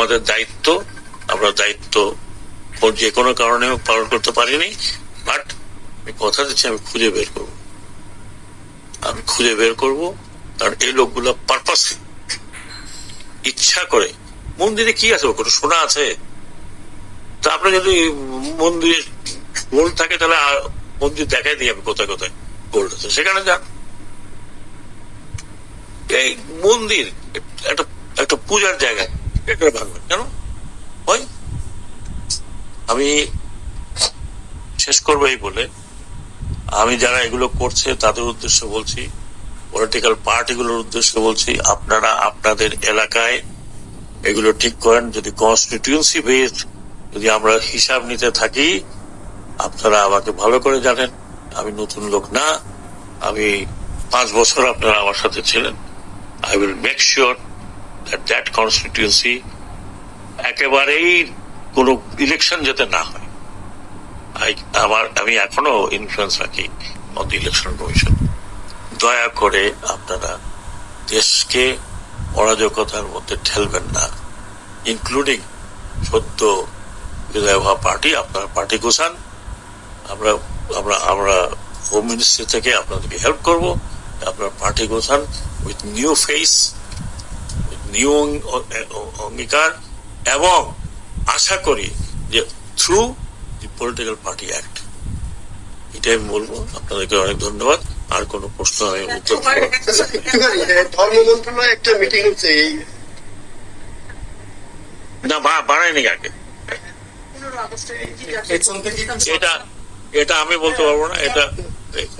আমাদের দায়িত্ব, আমরা দায়িত্ব যে কোনো কারণে পালন করতে পারিনি বাট কথা দিচ্ছি, আমি খুঁজে বের করব। আমি খুঁজে বের করব, কারণ এই লোকগুলো পারপাস ইচ্ছা করে, মন্দিরে কি আছে? কোনো সোনা আছে? তা আপনার যদি মন্দিরে গোল্ড থাকে, তাহলে মন্দির দেখাই দিই আমি কোথায় কোথায় গোল্ড আছে। সেখানে যান। এই মন্দির, একটা একটা পূজার জায়গা। এটা ভাঙবেন কেন? হয় আমি শেষ করব এই বলে। আমি যারা এগুলো করছে, তাদের উদ্দেশ্য বলছি পলিটিক্যাল পার্টিগুলোর উদ্দেশ্য বলছি, আপনারা আপনাদের এলাকায় এগুলো ঠিক করেন। যদি কনস্টিটিউন্সি বেসড যদি আমরা হিসাব নিতে থাকি, আপনারা আমাকে ভালো করে জানেন। আমি নতুন লোক না। আমি পাঁচ বছর আপনারা আমার সাথে ছিলেন। I will make sure that constituency একেবারেই কোনো ইলেকশন যাতে না হয়। আমার, আমি এখনও ইনফ্লুয়েন্স রাখি অন ইলেকশন কমিশন দয়া করে আপনারা দেশকে অরাজকতার মধ্যে ঠেলবেন না ইনক্লুডিং সদ্য বিদায় হওয়া পার্টি, আপনার পার্টি গোছান। আমরা আমরা আমরা হোম মিনিস্ট্রি থেকে আপনাদেরকে হেল্প করব। আপনার পার্টি গোছান উইথ নিউ ফেস নিউ অঙ্গীকার এবং আশা করি যে through the political party act এটাই আমি বলব। আপনাদেরকে অনেক ধন্যবাদ। আর কোনো প্রশ্ন আমি উত্তর হ্যাঁ, ধর্ম মন্ত্রণালয়ে একটা মিটিং হচ্ছে না বা- বাড়ায়নি আগে এটা এটা আমি বলতে পারব না। এটা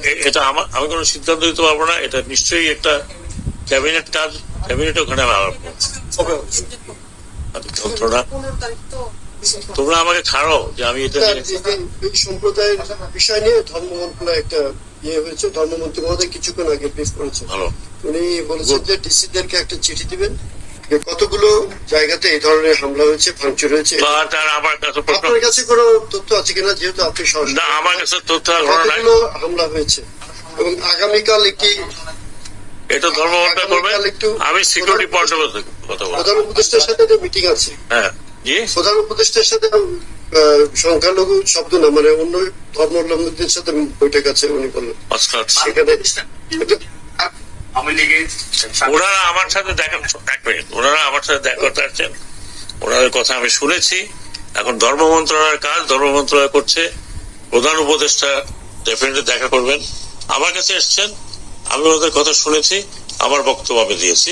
এটা আমার আমি কোনো সিদ্ধান্ত দিতে পারব না। এটা নিশ্চয়ই একটা ক্যাবিনেট কাজ ক্যাবিনেট ওখানে তোমরা তোমরা আমাকে ছাড়ো যে আমি এটা এই সম্প্রদায়ের বিষয় নিয়ে ধর্ম মন্ত্রণালয়ে একটা ইয়ে হয়েছে ধর্মমন্ত্রী মহোদয় কিছুক্ষণ আগে ব্রিফ করেছেন। ভালো। উনি বলেছেন যে ডিসিদেরকে একটা চিঠি দিবেন কতগুলো জায়গাতে এই ধরনের হামলা হয়েছে ভাঙচুর হয়েছে। আমার কাছে আপনার কাছে কোনো তথ্য আছে কিনা? যেহেতু আপনি আমার কাছে তথ্য হামলা হয়েছে? এবং আগামীকাল একটি এটা ধর্মঘণ্টা করবে। আমি সিকিউরিটি কথা বলব প্রধান উপদেষ্টার সাথে একটা মিটিং আছে। হ্যাঁ। জি? প্রধান উপদেষ্টার সাথে সংখ্যালঘু শব্দ না মানে অন্য ধর্মাবলম্বীদের সাথে বৈঠক আছে উনি বললেন। আচ্ছা আচ্ছা। সেখানে ওনারা আমার সাথে দেখা এক মিনিট। ওনারা আমার সাথে দেখা করতে আসছেন। ওনাদের কথা আমি শুনেছি। এখন ধর্ম মন্ত্রণালয়ের কাজ ধর্ম মন্ত্রণালয় করছে। প্রধান উপদেষ্টা ডেফিনেটলি দেখা করবেন। আমার কাছে এসছেন আমি ওদের কথা শুনেছি আমার বক্তব্য আমি দিয়েছি।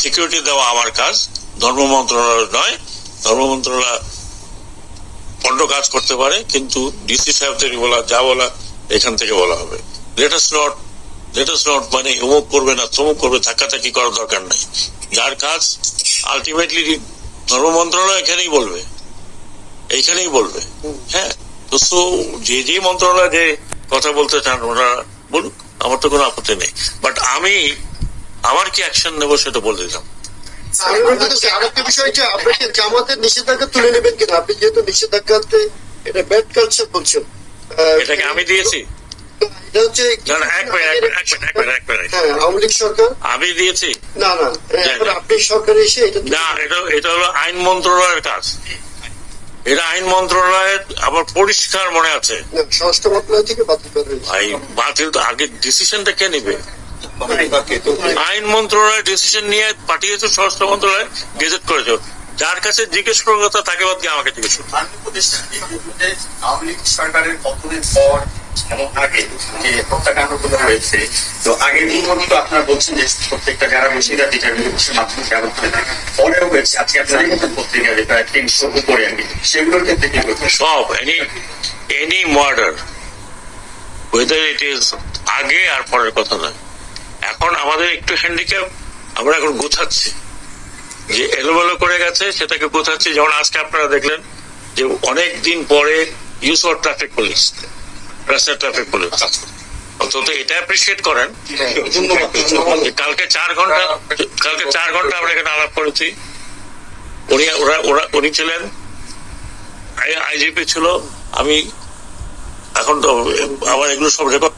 সিকিউরিটি দেওয়া আমার কাজ, ধর্ম মন্ত্রণালয় নয়। ধর্ম মন্ত্রণালয় কাজ করতে পারে, কিন্তু ডিসি সাহেব থেকে বলা, যা বলা, এখান থেকে বলা হবে। লেটাস নট লেটাস নট মানে অমুক করবে না, তমুক করবে, ধাক্কাধাক্কি করার দরকার নাই। যার কাজ আলটিমেটলি ধর্ম মন্ত্রণালয় এখানেই বলবে। এইখানেই বলবে। হ্যাঁ? তো যে যে মন্ত্রণালয় যে কথা বলতে চান, ওনারা বলুক। আমার তো কোনো আপত্তি নেই। বাট আমি আমার কি অ্যাকশন নেব সেটা বলে দিলাম। আমি বলতে চাচ্ছি, আরেকটা বিষয় যে আপনাকে জামাতের নিষেধাজ্ঞা তুলে নেবেন কিনা? আপনি যেহেতু নিষেধাজ্ঞাতে এটা ব্যাড কালচার বলছেন এটাকে আমি দিয়েছি। এটা হচ্ছে না আমি দিয়েছি। আপনি সরকারে এসে এটা না এটা এটা হলো আইন মন্ত্রণালয়ের কাজ। এটা আইন মন্ত্রণালয়ের আবার পরিষ্কার মনে আছে। স্বরাষ্ট্র মন্ত্রণালয় থেকে বাতিল ভাই বাতিল তো আগে ডিসিশনটা কে নিবে? আইন মন্ত্রণালয় ডিসিশন নিয়ে পাঠিয়েছে স্বরাষ্ট্র মন্ত্রণালয় গেজেট করেছে। যার কাছে জিজ্ঞেস করার কথা তাকে বাদ দিয়ে আমাকে জিজ্ঞেস করতে আওয়ামী লীগ সরকারের পতনের পর এবং আগে যে হয়েছে, তো আগে মুহূর্তে আপনারা বলছেন যে প্রত্যেকটা যারা ডিটারমিনেশন মাধ্যমে ব্যবহার করে। পরেও হয়েছে। আজকে পত্রিকা তিনশো উপরে আর সেগুলোর ক্ষেত্রে কি সব any any murder whether it is আগে আর পরের কথা নয়। এখন আমাদের একটু হ্যান্ডিক্যাপ আমরা এখন গোছাচ্ছি। যে এলোমেলো করে গেছে, সেটাকে গোছাচ্ছি। যেমন আজকে আপনারা দেখলেন যে অনেক দিন পরে ইউজ ফর ট্রাফিক পুলিশ রাস্তার ট্রাফিক পুলিশ অন্তত এটা অ্যাপ্রিসিয়েট করেন। কালকে চার ঘণ্টা কালকে চার ঘণ্টা আমরা এখানে আলাপ করেছি। উনি ওরা ওরা উনি ছিলেন আইজিপি ছিল আমি এখন তো আমার এগুলো সব রেকর্ড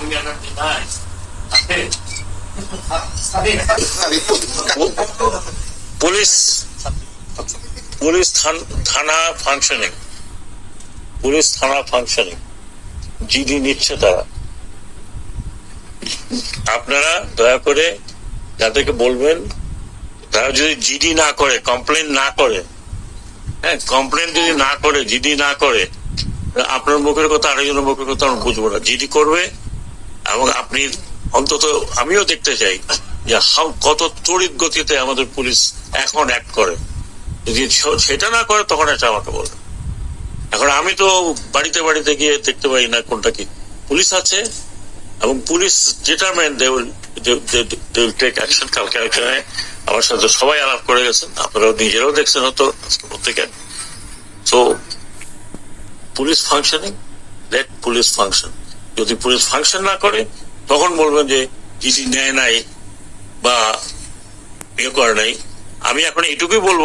ওই এনার্জি নাই আছে। পুলিশ পুলিশ থানা ফাংশনিং পুলিশ থানা ফাংশনিং জিডি নিচ্ছে তারা। আপনারা দয়া করে যাদেরকে বলবেন, তারা যদি জিডি না করে কমপ্লেন না করে হ্যাঁ কমপ্লেন যদি না করে, জিডি না করে, আপনার মুখের কথা আরেকজনের মুখের কথা বুঝব না। জিডি করবে এবং আপনি অন্তত আমিও দেখতে চাই যে কত তড়িৎ গতিতে আমাদের পুলিশ এখন অ্যাক্ট করে। যদি সেটা না করে, তখন এটা আমাকে বলবে। এখন আমি তো বাড়িতে বাড়িতে গিয়ে দেখতে পাই না কোনটা কি। পুলিশ আছে, এবং পুলিশ ডিটারমেন্ট দে অ্যাকশন কালকে এখানে আমার সাথে সবাই আলাপ করে গেছেন, আপনারাও নিজেরাও দেখছেন আজকে প্রত্যেকে। So police functioning let police function যদি পুলিশ ফাংশন না করে তখন বলবেন যে চিঠি নেয় নাই বা ইয়ে করে নাই। আমি এখন এটুকুই বলব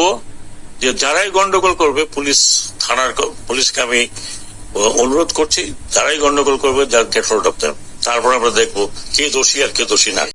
যে, যারাই গন্ডগোল করবে, পুলিশ থানার পুলিশকে আমি অনুরোধ করছি, যারাই গন্ডগোল করবে, যার গেট অফ দেন তারপর আমরা দেখব কে দোষী আর কে দোষী না।